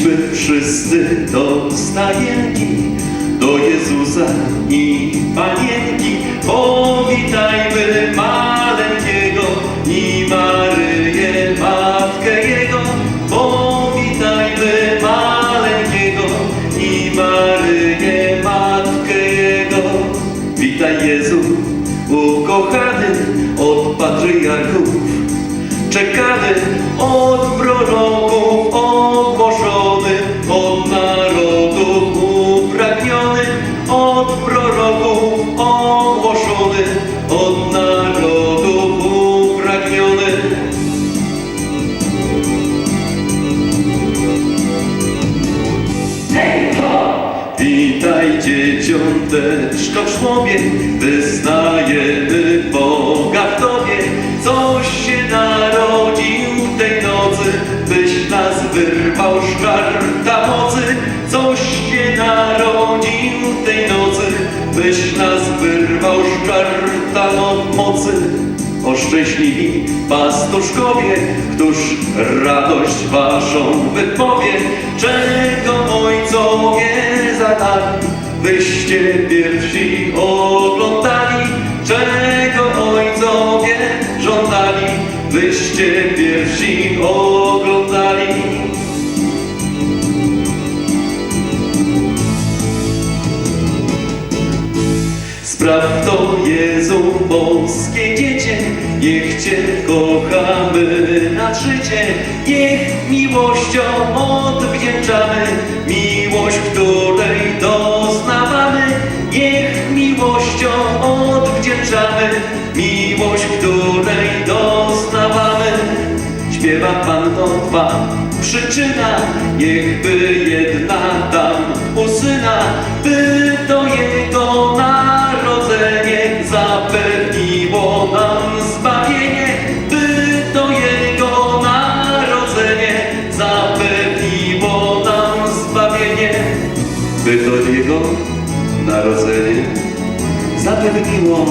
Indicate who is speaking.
Speaker 1: Idźmy wszyscy do do Jezusa i Panienki. Powitajmy maleńkiego i Maryję, Matkę Jego. Powitajmy maleńkiego i Maryję, Matkę Jego. Witaj Jezu, ukochany od patriarchów. Czekany od od proroków ogłoszony, od narodów upragniony. Witaj dzieciąteczko w szmobie, wyznajemy Boga w Tobie, coś się narodził tej nocy, byś nas wyrwał z byś nas wyrwał z żarta mo- mocy. O szczęśliwi pastuszkowie, któż radość waszą wypowie, czego ojcowie zadali, byście pierwsi oglądali, czego ojcowie żądali, byście pierwsi oglądali. Spraw to Jezu boskie dziecię, niech Cię kochamy na życie, niech miłością odwdzięczamy. Miłość, której doznawamy, niech miłością odwdzięczamy. Miłość, której doznawamy. Śpiewa Panno Twa przyczyna, niechby jedna dam u syna, by to jego by to jego narodzenie zapewniło.